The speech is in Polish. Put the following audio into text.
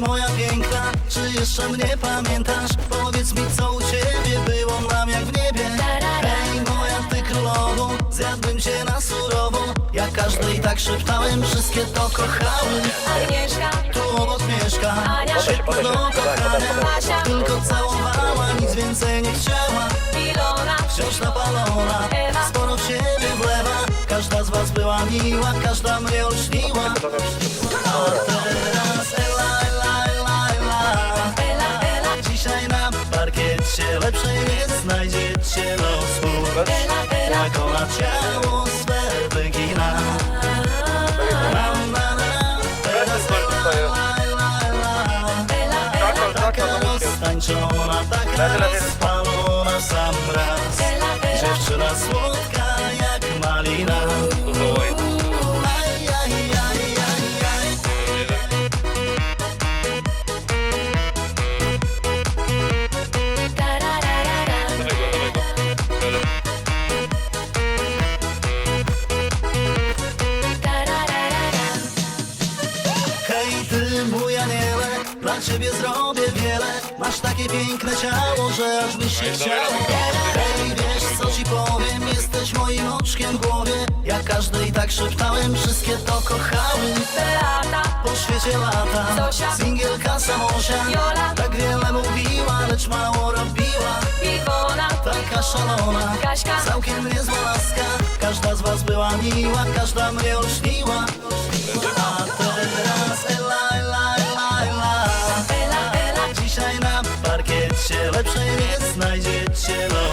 moja piękna, czy jeszcze mnie pamiętasz? Powiedz mi, co u ciebie było nam jak w niebie. Hej, moja ty królowo, zjadłbym cię na surowo. Jak każdej tak szeptałem, wszystkie to kochały. Agnieszka, Tu obok mieszka, Ania. kochania Basia. Tylko całowała, nic więcej nie chciała. Ilona, Wciąż napalona, Ewa. sporo w siebie wlewa. Każda z was była miła, każda mnie olśniła parkiecie lepszej nie znajdziecie losu Ela, Ela. Jak ona ciało swe wygina. Na, na, na. Teraz Ela Ela, Ela, Taka roztańczona, taka rozpalona w sam raz. Dziewczyna słodka dla ciebie zrobię wiele. Masz takie piękne ciało, że aż mi się chciało. Hej wiesz co ci powiem, jesteś moim oczkiem w głowie. Ja każdej tak szeptałem, wszystkie to kochały. Beata, Po świecie lata, Zosia. singielka Samosia. Jola. Tak wiele mówiła, lecz mało robiła. Iwona, Taka szalona, Kaśka. całkiem niezła laska. Każda z was była miła, każda mnie olśniła cielo